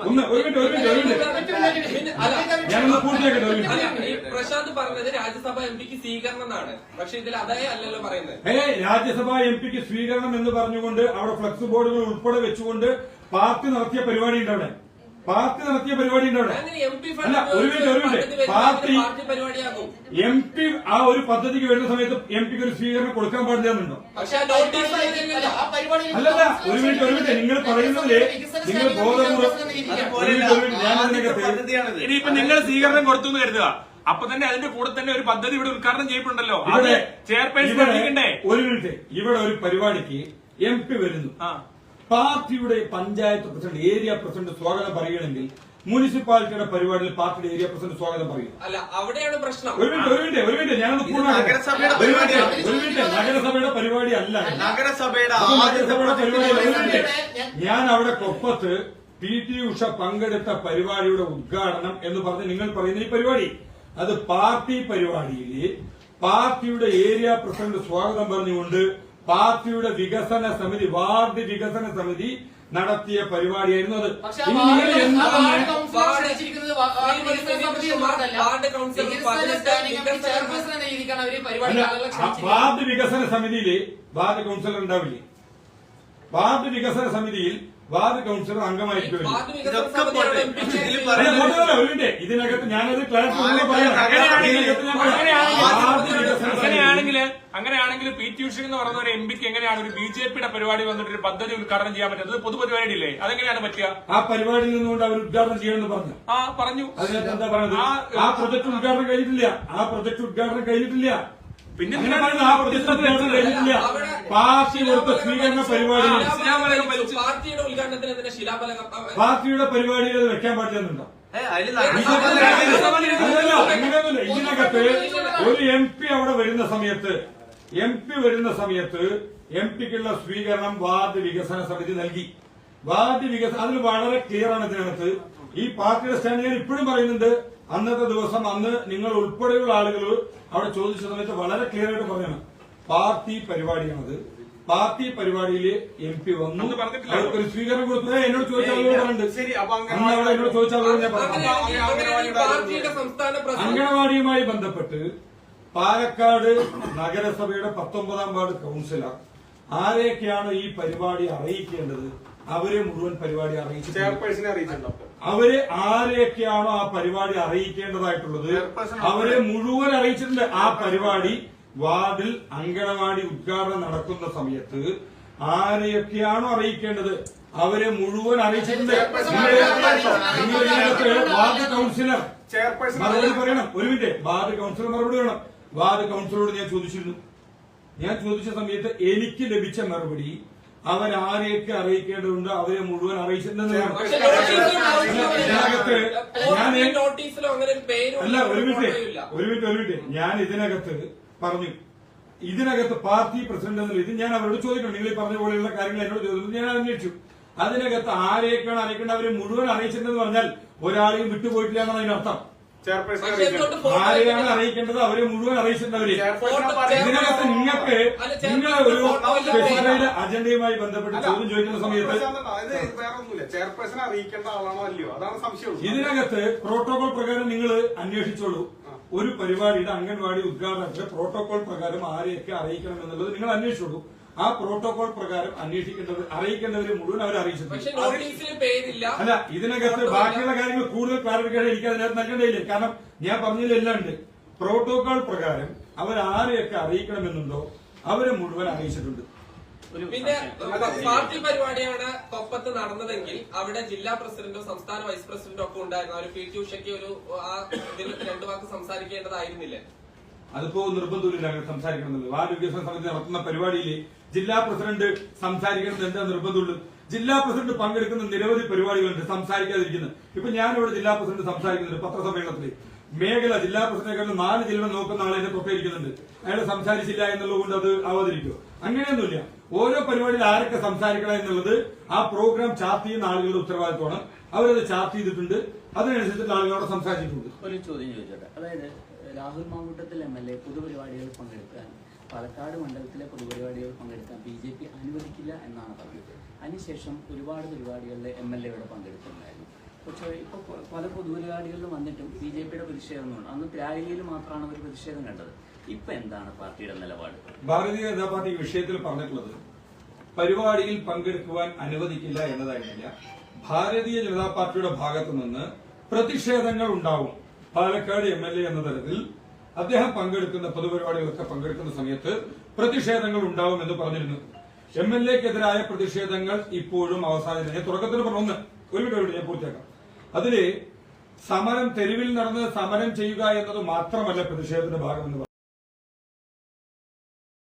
Speaker 1: ഒന്ന് ഒരു മിനിറ്റ് ഒരു മിനിറ്റ് ഒരു മിനിറ്റ്.
Speaker 2: അല്ല,
Speaker 1: ഞാനൊന്ന് പൂർത്തിയാക്കട്ടെ ഒരു മിനിറ്റ്.
Speaker 2: ഈ പ്രശാന്ത് പറഞ്ഞത് രാജ്യസഭ എം പിക്ക് സ്വീകരണം എന്നാണ് പക്ഷെ ഇതിൽ അതേ അല്ലല്ലോ പറയുന്നത്.
Speaker 1: ഏ രാജ്യസഭാ എം പിക്ക് സ്വീകരണം എന്ന് പറഞ്ഞുകൊണ്ട് അവിടെ ഫ്ലക്സ് ബോർഡുകൾ ഉൾപ്പെടെ വെച്ചുകൊണ്ട് പാർട്ടി നടത്തിയ പരിപാടി ഉണ്ട് അവിടെ. പാർട്ടി നടത്തിയ പരിപാടി ഉണ്ട് അവിടെ അല്ല, ഒരു മിനിറ്റ്, ഒരു മിനിറ്റ്. പാർട്ടി- എം പി ആ ഒരു പദ്ധതിക്ക് വരുന്ന സമയത്ത് എം പിക്ക് ഒരു സ്വീകരണം കൊടുക്കാൻ പാടില്ലെന്നുണ്ടോ അല്ലല്ല ഒരു മിനിറ്റ് ഒരു മിനിറ്റ്. നിങ്ങൾ പറയുന്നതിൽ നിങ്ങൾ
Speaker 3: ബോധപൂർവം നിങ്ങൾ സ്വീകരണം കൊടുത്തു എന്ന് കരുതുക. അപ്പൊ തന്നെ അതിന്റെ കൂടെ തന്നെ ഒരു പദ്ധതി ഇവിടെ ഉദ്ഘാടനം ചെയ്യപ്പെടുണ്ടല്ലോ അതെ ചെയർപേഴ്സൺ
Speaker 1: ഒരു മിനിറ്റ്. ഇവിടെ ഒരു പരിപാടിക്ക് എം പി വരുന്നു.
Speaker 3: ആ.
Speaker 1: പാർട്ടിയുടെ പഞ്ചായത്ത് പ്രസിഡന്റ് ഏരിയ പ്രസിഡന്റ് സ്വാഗതം പറയുകയാണെങ്കിൽ മുനിസിപ്പാലിറ്റിയുടെ പരിപാടിയിൽ പാർട്ടിയുടെ ഏരിയ പ്രസിഡന്റ് സ്വാഗതം പറയും.
Speaker 2: അല്ല അവിടെയാണ് പ്രശ്നം.
Speaker 1: ഒരു മിനിറ്റ് ഒരു മിനിറ്റ് ഒരു മിനിറ്റ്. ഞാനൊന്ന്
Speaker 6: നഗരസഭയുടെ
Speaker 1: ഒരു മിനിറ്റ്
Speaker 6: പരിപാടിയാണ്.
Speaker 1: ഒരു മിനിറ്റ്. നഗരസഭയുടെ പരിപാടി അല്ല.
Speaker 6: നഗരസഭയുടെ
Speaker 1: പരിപാടി
Speaker 6: പദ്ധതി
Speaker 1: ഒരു മിനിറ്റ്. ഞാൻ അവിടെ കൊപ്പത്ത് പി. ടി. ഉഷ പങ്കെടുത്ത പരിപാടിയുടെ ഉദ്ഘാടനം എന്ന് പറഞ്ഞ് നിങ്ങൾ പറയുന്ന ഈ പരിപാടി. അത് പാർട്ടി പരിപാടിയിൽ പാർട്ടിയുടെ ഏരിയ പ്രസിഡന്റ് സ്വാഗതം പറഞ്ഞുകൊണ്ട് പാർട്ടിയുടെ വികസന സമിതി വാർഡ് വികസന സമിതി നടത്തിയ പരിപാടിയായിരുന്നു അത്. ഇനി
Speaker 4: വാർഡ് വികസന സമിതിയിൽ
Speaker 2: വാർഡ് കൗൺസിലർ
Speaker 1: ഉണ്ടാവില്ലേ? വാർഡ് വികസന സമിതിയിൽ വാർഡ് കൗൺസിലർ അംഗമായിട്ട്. ഇതിനകത്ത് ഞാനത് ക്ലാസ് മുഴുവൻ പറയാം.
Speaker 3: അങ്ങനെയാണെങ്കിൽ. അങ്ങനെയാണെങ്കിൽ പി ടി ഉഷ എന്ന് പറയുന്ന ഒരു എം പിക്ക് എങ്ങനെയാണ് ഒരു ബി ജെ പിയുടെ പരിപാടി വന്നിട്ട് ഒരു പദ്ധതി ഉദ്ഘാടനം ചെയ്യാൻ പറ്റുന്നത്? പൊതുപരിപാടി ഇല്ലേ അതെങ്ങനെയാണ് പറ്റുക?
Speaker 1: ആ പരിപാടിയിൽ നിന്നുകൊണ്ട് അവർ ഉദ്ഘാടനം ചെയ്യണമെന്ന് പറഞ്ഞു.
Speaker 3: ആ പറഞ്ഞു.
Speaker 1: അതിനകത്ത് എന്താ പറയുന്നത്?
Speaker 3: ആ-
Speaker 1: ആ പ്രൊജക്ട് ഉദ്ഘാടനം കഴിഞ്ഞിട്ടില്ല. ആ പ്രൊജക്ട് ഉദ്ഘാടനം കഴിഞ്ഞിട്ടില്ല.
Speaker 3: പിന്നെ
Speaker 1: പാർട്ടി കൊടുത്ത സ്വീകരണ പരിപാടി.
Speaker 2: പാർട്ടിയുടെ ഉദ്ഘാടനത്തിന് ശിലാഫലകം
Speaker 1: പാർട്ടിയുടെ പരിപാടിയിൽ അത് വെക്കാൻ അങ്ങനെയൊന്നുമില്ല. ഇതിനകത്ത് ഒരു എം പി അവിടെ വരുന്ന സമയത്ത് എം പി വരുന്ന സമയത്ത് എം പിക്കുള്ള സ്വീകരണം വാർഡ് വികസന സമിതി നൽകി. വാർഡ് വികസന അതിൽ വളരെ ക്ലിയർ ആണ് ഇതിനകത്ത്. ഈ പാർട്ടിയുടെ സ്റ്റാൻഡ് ഞാൻ ഇപ്പോഴും പറയുന്നുണ്ട് അന്നത്തെ ദിവസം അന്ന് നിങ്ങൾ ഉൾപ്പെടെയുള്ള ആളുകൾ അവിടെ ചോദിച്ച സമയത്ത് വളരെ ക്ലിയർ ആയിട്ട് പറയണം പാർട്ടി പരിപാടിയാണത്. പാർട്ടി പരിപാടിയിൽ എം പി വന്നു. ഒരു സ്വീകരണം കൊടുത്തു. എന്നോട് ചോദിച്ച ആളുകൾ
Speaker 5: ശരി, അപ്പൊ അങ്ങനെ-
Speaker 1: എന്നോട് ചോദിച്ച ആളുകൾ ഞാൻ പറഞ്ഞു.
Speaker 2: അങ്ങനെയാണെങ്കിൽ അങ്ങനെയാണെങ്കിൽ പാർട്ടിയുടെ സംസ്ഥാന പ്രസിഡന്റ്
Speaker 1: അംഗനവാടിയുമായി ബന്ധപ്പെട്ട് പാലക്കാട് നഗരസഭയുടെ പത്തൊമ്പതാം വാർഡ് കൗൺസിലർ ആരെയൊക്കെയാണ് ഈ പരിപാടി അറിയിക്കേണ്ടത്? അവരെ മുഴുവൻ പരിപാടി അറിയിച്ചു
Speaker 5: ചെയർപേഴ്സണെ അറിയിച്ചിട്ടുണ്ടോ?
Speaker 1: അവരെ ആരെയൊക്കെയാണോ ആ പരിപാടി അറിയിക്കേണ്ടതായിട്ടുള്ളത്? അവരെ മുഴുവൻ അറിയിച്ചിട്ടുണ്ട് ആ പരിപാടി. വാർഡിൽ അങ്കണവാടി ഉദ്ഘാടനം നടക്കുന്ന സമയത്ത് ആരെയൊക്കെയാണോ അറിയിക്കേണ്ടത്? അവരെ മുഴുവൻ അറിയിച്ചിട്ടുണ്ട്. Ward councillor.
Speaker 5: ചെയർപേഴ്സൺ
Speaker 1: മറുപടി പറയണം. ഒരു മിനിറ്റ്. വാർഡ് കൗൺസിലർ മറുപടി വേണം വാർഡ് കൗൺസിലറോട് ഞാൻ ചോദിച്ചിരുന്നു. ഞാൻ ചോദിച്ച സമയത്ത് എനിക്ക് ലഭിച്ച മറുപടി അവരാരെയൊക്കെ അറിയിക്കേണ്ടതുണ്ട്? അവരെ മുഴുവൻ അറിയിച്ചിട്ടുണ്ടെന്ന് പറഞ്ഞു. ഇതിനകത്ത് ഞാൻ
Speaker 2: ഒരു പേരും
Speaker 1: അല്ല ഒരു മിനിറ്റ് ഒരു മിനിറ്റ് ഒരു മിനിറ്റ് ഞാൻ ഇതിനകത്ത് പറഞ്ഞു. ഇതിനകത്ത് പാർട്ടി പ്രസിഡന്റ് എന്നുള്ള ഇത് ഞാൻ അവരോട് ചോദിക്കണം. നിങ്ങൾ ഈ പറഞ്ഞ പോലെയുള്ള കാര്യങ്ങൾ എന്നോട് ചോദിച്ചു ഞാൻ അന്വേഷിച്ചു. അതിനകത്ത് ആരെയൊക്കെയാണ് അറിയിക്കേണ്ടത്? അവരെ മുഴുവൻ അറിയിച്ചിട്ടുണ്ടെന്ന് പറഞ്ഞാൽ ഒരാളെയും വിട്ടുപോയിട്ടില്ല എന്നാണ് അതിനർത്ഥം. ആരെയാണ് അറിയിക്കേണ്ടത്? അവരെ മുഴുവൻ അറിയിച്ചിട്ടുണ്ടവര് ഇതിനകത്ത് നിങ്ങൾക്ക്
Speaker 2: നിങ്ങളുടെ
Speaker 1: നിങ്ങൾ ഒരു അജണ്ടയുമായി ബന്ധപ്പെട്ട് ചോദ്യം ചോദിക്കുന്ന സമയത്ത്
Speaker 5: അറിയിക്കേണ്ട ആളാണോ അല്ലയോ? അതാണ് സംശയം
Speaker 1: ഇതിനകത്ത് പ്രോട്ടോകോൾ പ്രകാരം നിങ്ങൾ അന്വേഷിച്ചോളൂ. ഒരു പരിപാടിയുടെ അംഗൻവാടി ഉദ്ഘാടനത്തിന് പ്രോട്ടോകോൾ പ്രകാരം ആരെയൊക്കെ അറിയിക്കണം എന്നുള്ളത് നിങ്ങൾ അന്വേഷിച്ചോളൂ. ആ പ്രോട്ടോകോൾ പ്രകാരം അന്വേഷിക്കേണ്ടവർ അറിയിക്കേണ്ടവരെ മുഴുവൻ അവർ അറിയിച്ചിട്ടുണ്ട്. അല്ല ഇതിനകത്ത് ബാക്കിയുള്ള കാര്യങ്ങൾ കൂടുതൽ ക്ലാരിഫിക്കേഷൻ എനിക്ക് അതിനകത്ത് നൽകേണ്ടതില്ല. കാരണം ഞാൻ പറഞ്ഞതിലെല്ലാം ഉണ്ട്. പ്രോട്ടോകോൾ പ്രകാരം അവർ ആരെയൊക്കെ അറിയിക്കണമെന്നുണ്ടോ അവരെ മുഴുവൻ അറിയിച്ചിട്ടുണ്ട്.
Speaker 2: പിന്നെ പാർട്ടി പരിപാടിയാണ് കൊപ്പത്ത് നടന്നതെങ്കിൽ അവിടെ ജില്ലാ പ്രസിഡന്റോ സംസ്ഥാന വൈസ് പ്രസിഡന്റോ ഒക്കെ ഉണ്ടായിരുന്നു. അവർ പി ടി ഉഷയ്ക്ക് ഒരു ആ ഇതിൽ രണ്ടു വാക്ക് സംസാരിക്കേണ്ടതായിരുന്നില്ലേ?
Speaker 1: അതിപ്പോ നിർബന്ധമില്ല അങ്ങനെ സംസാരിക്കണമെന്നുള്ളത് വാർഡ് വികസന സമിതി നടത്തുന്ന പരിപാടിയിൽ ജില്ലാ പ്രസിഡന്റ് സംസാരിക്കണമെന്ന് എന്താ നിർബന്ധമുള്ളൂ ജില്ലാ പ്രസിഡന്റ് പങ്കെടുക്കുന്ന നിരവധി പരിപാടികളുണ്ട് സംസാരിക്കാതിരിക്കുന്നത് ഇപ്പൊ ഞാനിവിടെ ജില്ലാ പ്രസിഡന്റ് സംസാരിക്കുന്നുണ്ട് പത്രസമ്മേളനത്തിൽ മേഖല ജില്ലാ പ്രസിഡന്റുകളിൽ നാല് ജില്ലകൾ നോക്കുന്ന ആളെ എന്നെ പ്രത്യേകിക്കുന്നുണ്ട്. അയാൾ സംസാരിച്ചില്ല എന്നുള്ളത് കൊണ്ട് അത് ആവാതിരിക്കുമോ അങ്ങനെയൊന്നുമില്ല. ഓരോ പരിപാടിയിൽ ആരൊക്കെ സംസാരിക്കണം എന്നുള്ളത് ആ പ്രോഗ്രാം ചാർട്ട് ചെയ്യുന്ന ആളുകളുടെ ഉത്തരവാദിത്വമാണ്. അവരത് ചാർട്ട് ചെയ്തിട്ടുണ്ട്. അതിനനുസരിച്ചിട്ട് ആളുകളോട് സംസാരിച്ചിട്ടുണ്ട്.
Speaker 7: ഒരു ചോദ്യം ചോദിച്ചോട്ടെ. അതായത് Rahul Mamkoottathil M L A പൊതുപരിപാടികളിൽ പങ്കെടുക്കാൻ പാലക്കാട് മണ്ഡലത്തിലെ പൊതുപരിപാടികൾ പങ്കെടുക്കാൻ ബി ജെ പി അനുവദിക്കില്ല എന്നാണ് പറഞ്ഞത്. അതിനുശേഷം ഒരുപാട് പരിപാടികളിൽ എം എൽ എയുടെ പങ്കെടുത്തിട്ടുണ്ടായിരുന്നു. പക്ഷേ ഇപ്പോൾ പല പൊതുപരിപാടികളിലും വന്നിട്ടും ബി ജെ പിയുടെ പ്രതിഷേധമാണ് അന്ന് ത്യാഗിയിൽ മാത്രമാണ് അവർ പ്രതിഷേധം കണ്ടത്. ഇപ്പൊ എന്താണ് പാർട്ടിയുടെ നിലപാട്?
Speaker 1: ഭാരതീയ ജനതാ പാർട്ടി വിഷയത്തിൽ പറഞ്ഞിട്ടുള്ളത് പരിപാടിയിൽ പങ്കെടുക്കുവാൻ അനുവദിക്കില്ല എന്നതായിരുന്നില്ല ഭാരതീയ ജനതാ പാർട്ടിയുടെ ഭാഗത്തു നിന്ന് പ്രതിഷേധങ്ങൾ ഉണ്ടാവും. പാലക്കാട് എം എൽ എ എന്ന തരത്തിൽ അദ്ദേഹം പങ്കെടുക്കുന്ന പൊതുപരിപാടികളൊക്കെ പങ്കെടുക്കുന്ന സമയത്ത് പ്രതിഷേധങ്ങൾ ഉണ്ടാവും എന്ന് പറഞ്ഞിരുന്നു. എം എൽ എക്കെതിരായ പ്രതിഷേധങ്ങൾ ഇപ്പോഴും അവസാനിച്ചില്ല ഞാൻ തുടക്കത്തിൽ പറഞ്ഞു ഒരു മിനിറ്റ് ഞാൻ പൂർത്തിയാക്കാം. അതിൽ സമരം തെരുവിൽ നടന്ന് സമരം ചെയ്യുക എന്നത് മാത്രമല്ല പ്രതിഷേധത്തിന്റെ ഭാഗമെന്ന്